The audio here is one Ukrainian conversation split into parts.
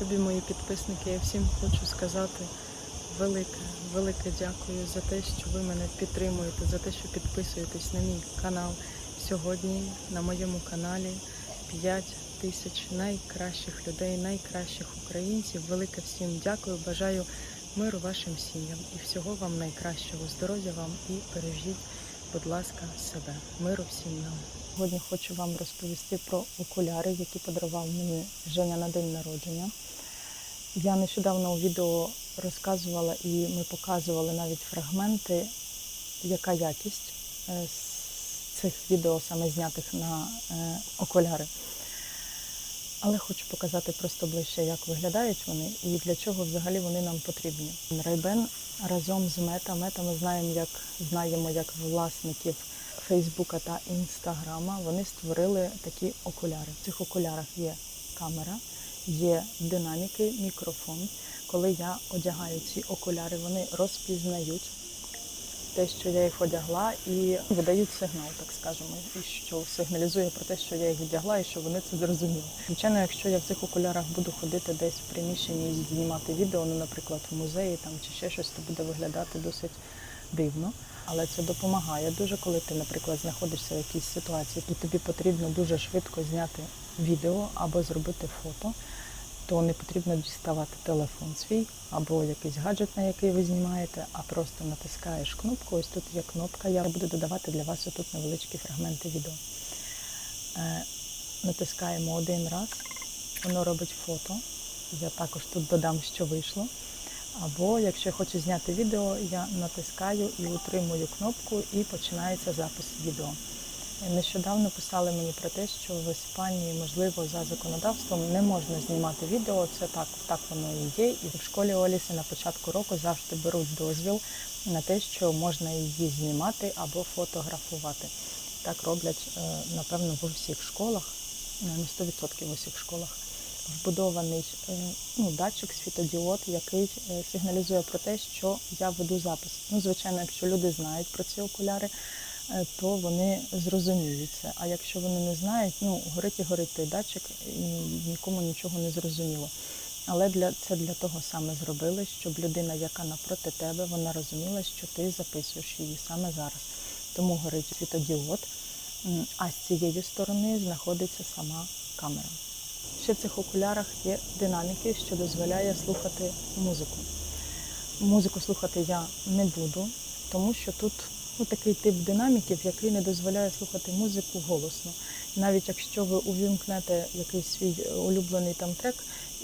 Любі мої підписники, я всім хочу сказати велике, велике дякую за те, що ви мене підтримуєте, за те, що підписуєтесь на мій канал. Сьогодні на моєму каналі 5 тисяч найкращих людей, найкращих українців. Велике всім дякую. Бажаю миру вашим сім'ям і всього вам найкращого. Здоров'я вам і бережіть, будь ласка, себе. Миру всім нам. Сьогодні хочу вам розповісти про окуляри, які подарував мені Женя на день народження. Я нещодавно у відео розказувала і ми показували навіть фрагменти, яка якість е, з цих відео саме знятих на е, окуляри. Але хочу показати просто ближче, як виглядають вони і для чого взагалі вони нам потрібні. Райбен разом з мета. Мета ми знаємо, як знаємо, як власників Фейсбука та Інстаграма. Вони створили такі окуляри. В цих окулярах є камера, є динаміки, мікрофон. Коли я одягаю ці окуляри, вони розпізнають те, що я їх одягла, і видають сигнал, так скажемо, і що сигналізує про те, що я їх одягла і що вони це зрозуміли. Звичайно, якщо я в цих окулярах буду ходити десь в приміщенні і знімати відео, ну, наприклад, в музеї там чи ще щось, то буде виглядати досить дивно. Але це допомагає дуже, коли ти, наприклад, знаходишся в якійсь ситуації, і тобі потрібно дуже швидко зняти відео або зробити фото то не потрібно діставати телефон свій або якийсь гаджет, на який ви знімаєте, а просто натискаєш кнопку. Ось тут є кнопка. Я буду додавати для вас отут невеличкі фрагменти відео. Е, натискаємо один раз, воно робить фото. Я також тут додам, що вийшло. Або якщо я хочу зняти відео, я натискаю і утримую кнопку, і починається запис відео. Нещодавно писали мені про те, що в Іспанії, можливо, за законодавством не можна знімати відео. Це так, так воно і є. І в школі Оліси на початку року завжди беруть дозвіл на те, що можна її знімати або фотографувати. Так роблять, е, напевно, в усіх школах, на 100% в усіх школах. Вбудований е, ну, датчик, світодіод, який е, сигналізує про те, що я веду запис. Ну, звичайно, якщо люди знають про ці окуляри, Е, то вони зрозуміють це. А якщо вони не знають, ну горить і горить той датчик, і нікому нічого не зрозуміло. Але для це для того саме зробили, щоб людина, яка напроти тебе, вона розуміла, що ти записуєш її саме зараз. Тому горить світодіод, а з цієї сторони знаходиться сама камера. Ще в цих окулярах є динаміки, що дозволяє слухати музику. Музику слухати я не буду, тому що тут такий тип динаміків, який не дозволяє слухати музику голосно. Навіть якщо ви увімкнете якийсь свій улюблений там трек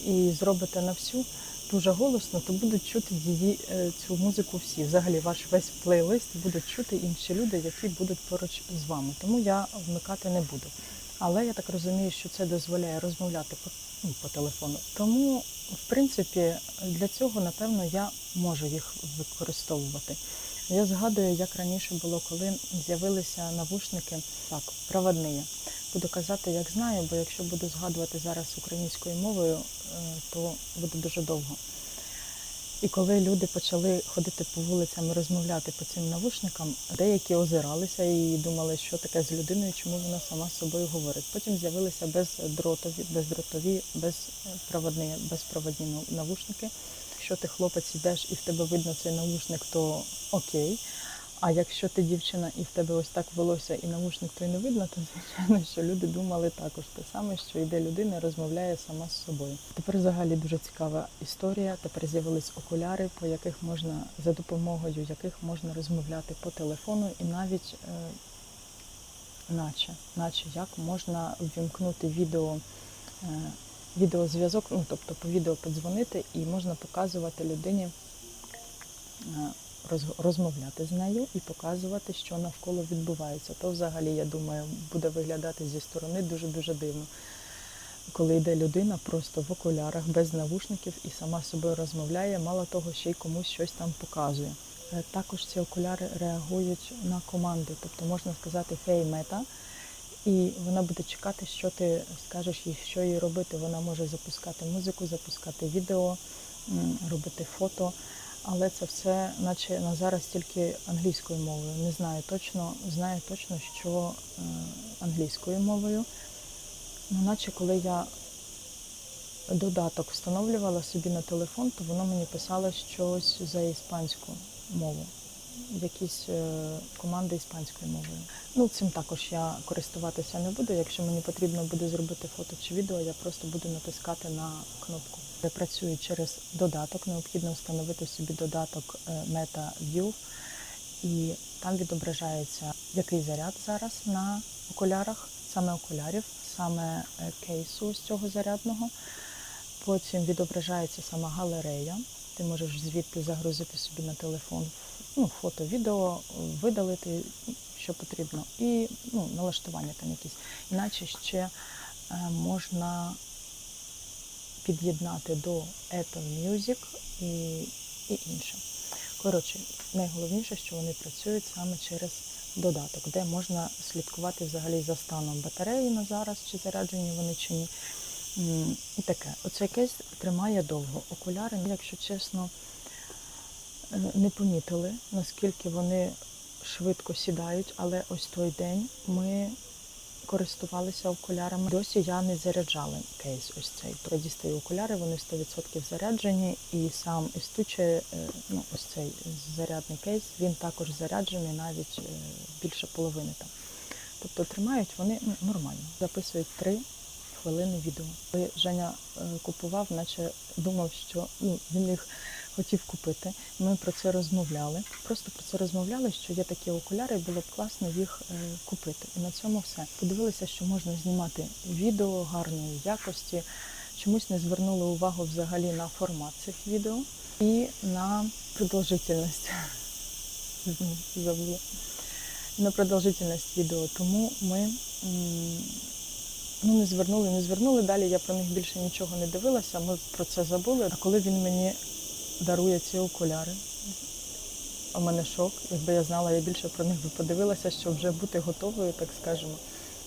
і зробите на всю дуже голосно, то будуть чути її е, цю музику всі. Взагалі ваш весь плейлист будуть чути інші люди, які будуть поруч з вами. Тому я вмикати не буду. Але я так розумію, що це дозволяє розмовляти по, ну, по телефону. Тому, в принципі, для цього, напевно, я можу їх використовувати. Я згадую, як раніше було, коли з'явилися навушники, так, проводні. Буду казати, як знаю, бо якщо буду згадувати зараз українською мовою, е, то буде дуже довго. І коли люди почали ходити по вулицям і розмовляти по цим навушникам, деякі озиралися і думали, що таке з людиною, чому вона сама з собою говорить. Потім з'явилися бездротові, бездротові, безпроводні, безпроводні навушники якщо ти хлопець йдеш і в тебе видно цей навушник, то окей. А якщо ти дівчина і в тебе ось так волосся і навушник, то й не видно, то звичайно, що люди думали також те саме, що йде людина, розмовляє сама з собою. Тепер взагалі дуже цікава історія. Тепер з'явились окуляри, по яких можна за допомогою яких можна розмовляти по телефону, і навіть, е, наче, наче як можна ввімкнути відео. Е, відеозв'язок, ну тобто по відео подзвонити і можна показувати людині, е, розмовляти з нею і показувати, що навколо відбувається. То взагалі, я думаю, буде виглядати зі сторони дуже-дуже дивно. Коли йде людина просто в окулярах, без навушників і сама з собою розмовляє, мало того, ще й комусь щось там показує. Е, також ці окуляри реагують на команди, тобто можна сказати «Хей, мета», і вона буде чекати, що ти скажеш їй, що їй робити. Вона може запускати музику, запускати відео, робити фото. Але це все, наче на зараз тільки англійською мовою. Не знаю точно, знаю точно, що е, англійською мовою. Ну, наче коли я додаток встановлювала собі на телефон, то воно мені писало щось за іспанську мову. Якісь е, команди іспанською мовою. Ну, цим також я користуватися не буду. Якщо мені потрібно буде зробити фото чи відео, я просто буду натискати на кнопку. Я працюю через додаток. Необхідно встановити собі додаток е, Meta View, і там відображається, який заряд зараз на окулярах, саме окулярів, саме е, кейсу з цього зарядного. Потім відображається сама галерея. Ти можеш звідти загрузити собі на телефон ну, фото, відео, видалити, що потрібно, і ну, налаштування там якісь. Іначе ще е, можна під'єднати до Apple Music і, і інше. Коротше, найголовніше, що вони працюють саме через додаток, де можна слідкувати взагалі за станом батареї на зараз, чи заряджені вони чи ні. І таке. Оцей кейс тримає довго. Окуляри, якщо чесно, е, не помітили, наскільки вони швидко сідають, але ось той день ми користувалися окулярами. Досі я не заряджала кейс ось цей. Я дістаю окуляри, вони 100% заряджені, і сам істуче, е, ну ось цей зарядний кейс, він також заряджений навіть е, більше половини там. Тобто тримають вони ну, нормально. Записують три хвилини відео. Коли Женя е, купував, наче думав, що ну, він їх хотів купити. Ми про це розмовляли. Просто про це розмовляли, що є такі окуляри, і було б класно їх е, купити. І на цьому все. Подивилися, що можна знімати відео гарної якості. Чомусь не звернули увагу взагалі на формат цих відео і на продовжительність. На продовжительність відео. Тому ми ну, не звернули, не звернули. Далі я про них більше нічого не дивилася. Ми про це забули. А коли він мені дарує ці окуляри, у мене шок. Якби я знала, я більше про них би подивилася, щоб вже бути готовою, так скажемо.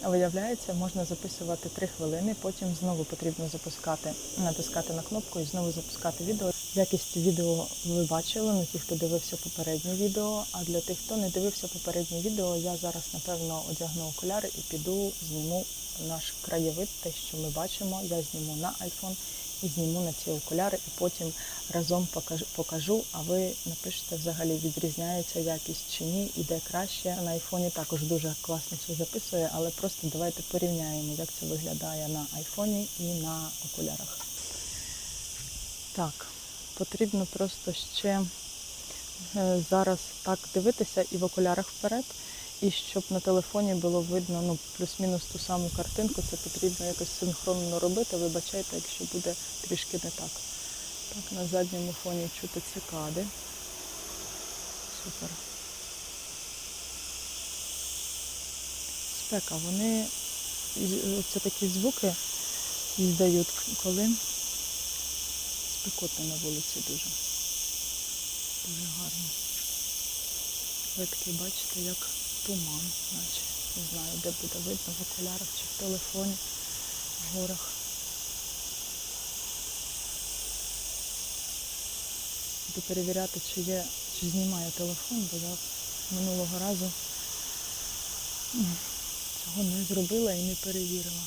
Виявляється, можна записувати 3 хвилини, потім знову потрібно запускати, натискати на кнопку і знову запускати відео. Якість відео ви бачили, ну ті, хто дивився попереднє відео. А для тих, хто не дивився попереднє відео, я зараз напевно одягну окуляри і піду зніму наш краєвид, те, що ми бачимо. Я зніму на iPhone і зніму на ці окуляри, і потім разом покажу. А ви напишете взагалі, відрізняється якість чи ні, іде краще. На айфоні також дуже класно все записує, але просто давайте порівняємо, як це виглядає на айфоні і на окулярах. Так, потрібно просто ще е, зараз так дивитися і в окулярах вперед. І щоб на телефоні було видно ну, плюс-мінус ту саму картинку, це потрібно якось синхронно робити. Вибачайте, якщо буде трішки не так. Так, на задньому фоні чути цикади. Супер. Спека, вони це такі звуки іздають, коли спекотно на вулиці дуже. Дуже гарно. Ви такий бачите, як туман, наче. Не знаю, де буде видно, в окулярах чи в телефоні, в горах. Буду перевіряти, чи є, чи знімає телефон, бо я минулого разу цього не зробила і не перевірила.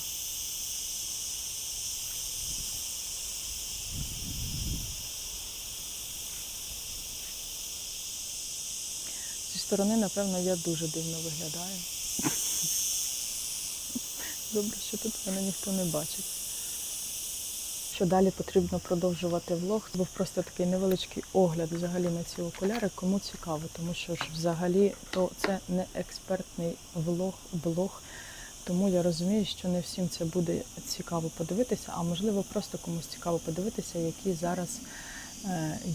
Сторони, напевно, я дуже дивно виглядаю. Добре, що тут мене ніхто не бачить. Що далі потрібно продовжувати влог. Був просто такий невеличкий огляд взагалі на ці окуляри. Кому цікаво, тому що ж взагалі то це не експертний влог, блог. Тому я розумію, що не всім це буде цікаво подивитися, а можливо просто комусь цікаво подивитися, які зараз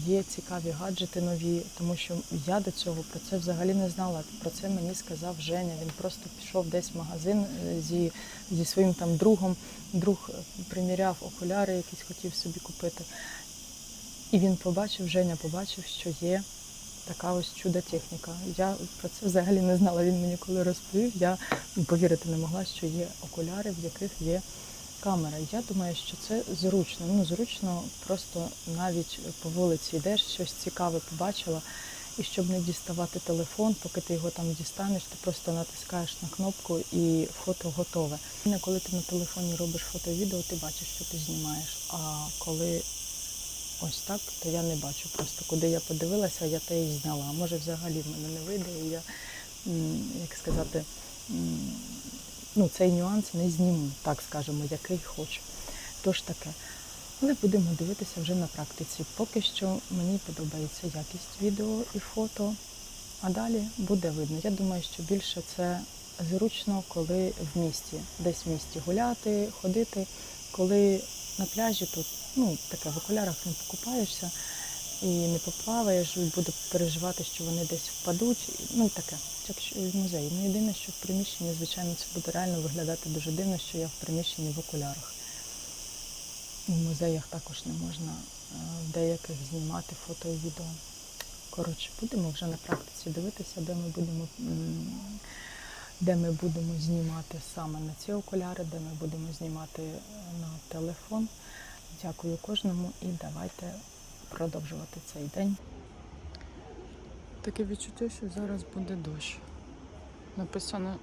є цікаві гаджети нові, тому що я до цього про це взагалі не знала. Про це мені сказав Женя. Він просто пішов десь в магазин е, зі, зі своїм там другом. Друг е, приміряв окуляри, якісь хотів собі купити. І він побачив, Женя побачив, що є така ось чудо техніка. Я про це взагалі не знала. Він мені коли розповів, я повірити не могла, що є окуляри, в яких є камера. Я думаю, що це зручно. Ну, зручно просто навіть по вулиці йдеш, щось цікаве побачила І щоб не діставати телефон, поки ти його там дістанеш, ти просто натискаєш на кнопку і фото готове. І Коли ти на телефоні робиш фото відео, ти бачиш, що ти знімаєш. А коли ось так, то я не бачу. Просто куди я подивилася, я те і зняла. А Може, взагалі в мене не вийде, і я, як сказати, ну, цей нюанс не зніму, так скажемо, який хочу. Тож таке. Але будемо дивитися вже на практиці. Поки що мені подобається якість відео і фото, а далі буде видно. Я думаю, що більше це зручно, коли в місті, десь в місті гуляти, ходити, коли на пляжі тут ну, таке в окулярах не покупаєшся і не поплаваєш, і буде переживати, що вони десь впадуть. Ну таке, як в музеї. Ну єдине, що в приміщенні, звичайно, це буде реально виглядати дуже дивно, що я в приміщенні в окулярах. У музеях також не можна е, в деяких знімати фото і відео. Коротше, будемо вже на практиці дивитися, де ми будемо, де ми будемо знімати саме на ці окуляри, де ми будемо знімати е, на телефон. Дякую кожному і давайте продовжувати цей день. Таке відчуття, що зараз буде дощ. Написано,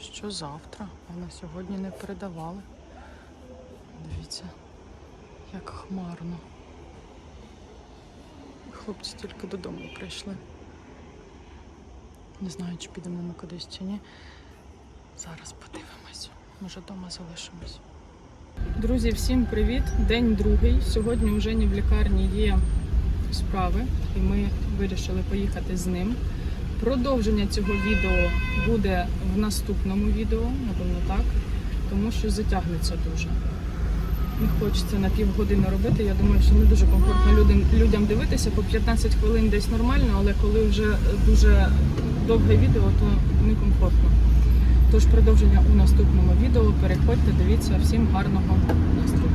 що завтра, а на сьогодні не передавали. Дивіться, як хмарно. Хлопці тільки додому прийшли. Не знаю, чи підемо ми кудись чи ні. Зараз подивимось. Може, вдома залишимось. Друзі, всім привіт! День другий. Сьогодні вже не в лікарні є справи, і ми вирішили поїхати з ним. Продовження цього відео буде в наступному відео, напевно так, тому що затягнеться дуже. Не хочеться на півгодини робити. Я думаю, що не дуже комфортно людям, людям дивитися. По 15 хвилин десь нормально, але коли вже дуже довге відео, то некомфортно. Тож продовження у наступному відео. Переходьте, дивіться, всім гарного настрою.